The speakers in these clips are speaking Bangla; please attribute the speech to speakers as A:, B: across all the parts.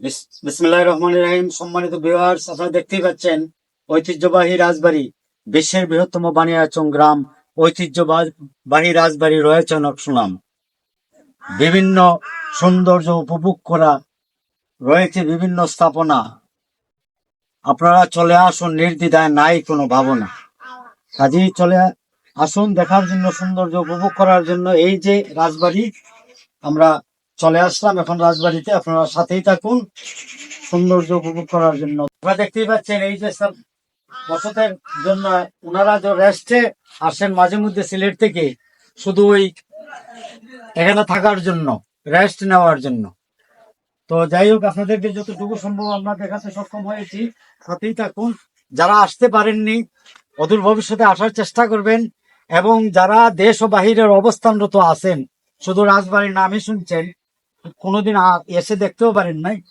A: বিসমুল্লাহ রহমান রাহিম। সম্মানিত ভিউয়ার্স আপনারা দেখতেই পাচ্ছেন, ঐতিহ্যবাহী রাজবাড়ি, বিশ্বের বৃহত্তম বানিয়াচং গ্রাম, ঐতিহ্যবাহী রাজবাড়ি রয়েছে অনেক সুনাম বিভিন্ন সৌন্দর্য উপভোগ করা রয়েছে বিভিন্ন স্থাপনা। আপনারা চলে আসুন, নির্দ্বিধায় নাই কোনো ভাবনা। কাজেই চলে আসুন, দেখার জন্য, সৌন্দর্য উপভোগ করার জন্য এই যে রাজবাড়ি, আমরা চলে আসলাম এখন রাজবাড়িতে, আপনারা সাথেই থাকুন। সৌন্দর্য উপভোগ করার জন্য। দেখতেই পাচ্ছেন এই যে সব বসতের জন্য ওনারা যে রেস্টে আসেন মাঝে মধ্যে সিলেট থেকে, শুধু ওই এখানে থাকার জন্য রেস্ট নেওয়ার জন্য। তো যাই হোক, আপনাদেরকে যতটুকু সম্ভব আমরা দেখাতে সক্ষম হয়েছি, সাথেই থাকুন। যারা আসতে পারেননি, অদূর ভবিষ্যতে আসার চেষ্টা করবেন, এবং যারা দেশ ও বাহিরের অবস্থানরত আছেন, শুধু রাজবাড়ির নামই শুনছেন কোনোদিন এসে দেখতেও পারেন নাই।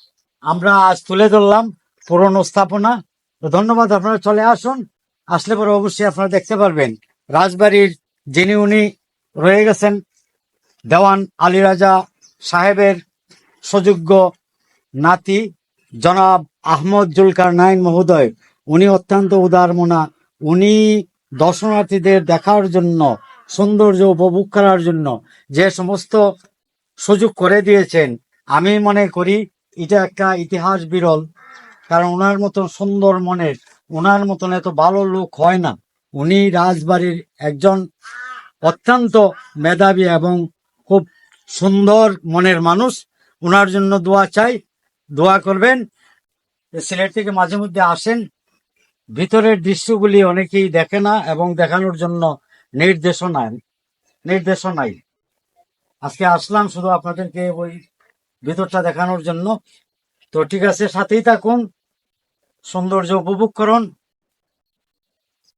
A: আমরা আজ তুলে ধরলাম পুরনো স্থাপনা। ধন্যবাদ, আপনারা চলে আসুন। আসলে পরে অবশ্যই আপনারা দেখতে পারবেন। রাজবাড়ির যিনি উনি রয়ে গেছেন, দেওয়ান আলী রাজা সাহেবের সযোগ্য নাতি জনাব আহমদ জুলকার নাইন মহোদয়। উনি অত্যন্ত উদার মনা। উনি দর্শনার্থীদের দেখার জন্য, সৌন্দর্য উপভোগ করার জন্য যে সমস্ত সুযোগ করে দিয়েছেন। আমি মনে করি এটা একটা ইতিহাস বিরল, কারণ ওনার মতন সুন্দর মনের, ওনার মতন এত ভালো লোক হয় না। উনি রাজবাড়ির একজন অত্যন্ত মেধাবী এবং খুব সুন্দর মনের মানুষ। ওনার জন্য দোয়া চাই, দোয়া করবেন। সিলেট থেকে মাঝে মধ্যে আসেন, ভিতরের দৃশ্যগুলি অনেকেই দেখে না এবং দেখানোর জন্য নির্দেশনা নির্দেশনাই আজকে আসলাম শুধু আপনাদেরকে ওই ভিতরটা দেখানোর জন্য। তো ঠিক আছে, সাথেই থাকুন, সৌন্দর্য উপভোগ করুন।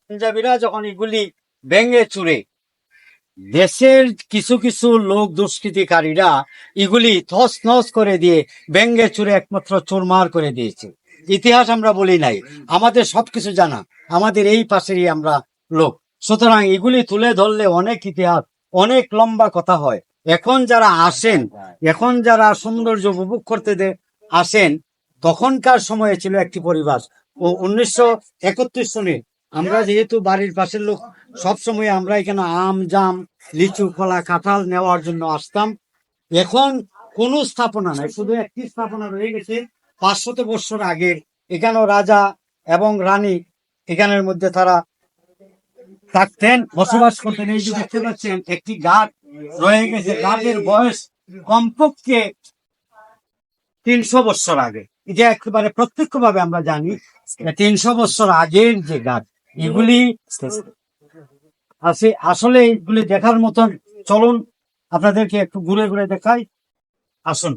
A: পাঞ্জাবিরা যখন এগুলি ভেঙে চুরে, দেশের কিছু কিছু লোক দুষ্কৃতিকারীরা এগুলি থস নস করে দিয়ে ভেঙ্গে চুরে একমাত্র চুরমার করে দিয়েছে। ইতিহাস আমরা বলি নাই, আমাদের সবকিছু জানা, আমাদের এই পাশেরই আমরা লোক। সুতরাং এগুলি তুলে ধরলে অনেক ইতিহাস অনেক লম্বা কথা হয়। এখন যারা আসেন এখন যারা সৌন্দর্য উপভোগ করতে দে- আসেন তখনকার সময়ে ছিল একটি পরিবেশ। ও উনিশশো একত্রিশ সনে আমরা যেহেতু বাড়ির পাশের লোক সব সময় আমরা এখানে আম জাম লিচু কলা কাঁঠাল নেওয়ার জন্য আসতাম। এখন কোনো স্থাপনা নাই শুধু একটি স্থাপনা রয়ে গেছে পাঁচশত বছর আগের এখানেও রাজা এবং রানী এখানের মধ্যে তারা থাকতেন, বসবাস করতেন। এই যে দেখতে পাচ্ছেন, একটি গাছ রয়ে গেছে। গাছের বয়স কমপক্ষে তিনশো বছর আগে। এটা একেবারে প্রত্যক্ষ ভাবে আমরা জানি তিনশো বছর আগের যে গাছ। এগুলি আসলে এগুলি দেখার মতন। চলুন, আপনাদেরকে একটু ঘুরে ঘুরে দেখাই। আসুন।